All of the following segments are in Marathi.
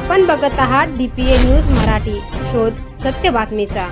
आपण बघत आहात डीपीए न्यूज मराठी. शोध सत्य बातमीचा.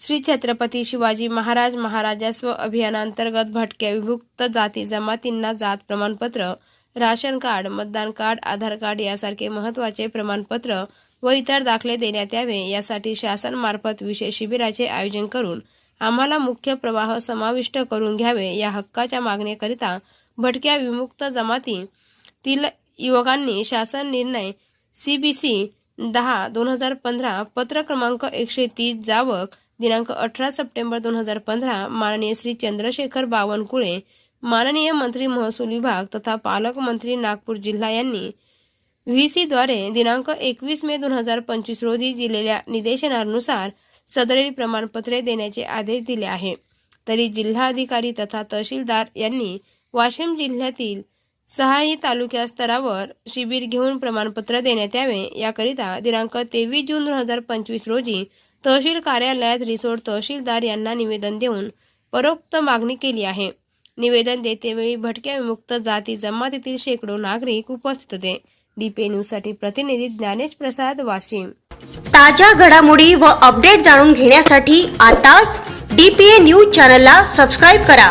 श्री छत्रपती शिवाजी महाराज महाराजस्व अभियानांतर्गत भटक्या विभुक्त जाती जमातींना जात प्रमाणपत्र राशन कार्ड मतदान कार्ड आधार कार्ड यासारखे महत्त्वाचे प्रमाणपत्र व इतर दाखले देण्यात यावे यासाठी शासनामार्फत विशेष शिबिराचे आयोजन करून आम्हाला मुख्य प्रवाह समाविष्ट करून घ्यावे या हक्काच्या मागणीकरिता भटक्या विमुक्त जमाती तील युवकांनी शासन निर्णय सी बी सी दहा दोन हजार पंधरा पत्र क्रमांक एकशे तीस जावक दिनांक अठरा सप्टेंबर दोन हजार पंधरा माननीय श्री चंद्रशेखर बावनकुळे माननीय मंत्री महसूल विभाग तथा पालकमंत्री नागपूर जिल्हा यांनी व्ही द्वारे दिनांक एकवीस मे दोन हजार पंचवीस रोजी दिलेल्या निदेशनानुसार सदरील प्रमाणपत्रे देण्याचे आदेश दिले आहे. तरी जिल्हाधिकारी तथा तहसीलदार यांनी वाशिम जिल्ह्यातील सहाही तालुक्या स्तरावर शिबिर घेऊन प्रमाणपत्र देण्यात यावे. याकरिता दिनांक तेवीस जून दोन हजार पंचवीस रोजी तहसील कार्यालयात रिसोड तहसीलदार यांना निवेदन देऊन परोक्त मागणी केली आहे. निवेदन देतेवेळी भटक्या विमुक्त जाती जमातीतील शेकडो नागरिक उपस्थित होते. डीपे न्यूजसाठी प्रतिनिधी ज्ञानेश प्रसाद वाशिम. ताज्या घडामोडी व अपडेट जाणून घेण्यासाठी आताच डीपीए न्यूज चॅनलला सबस्क्राईब करा.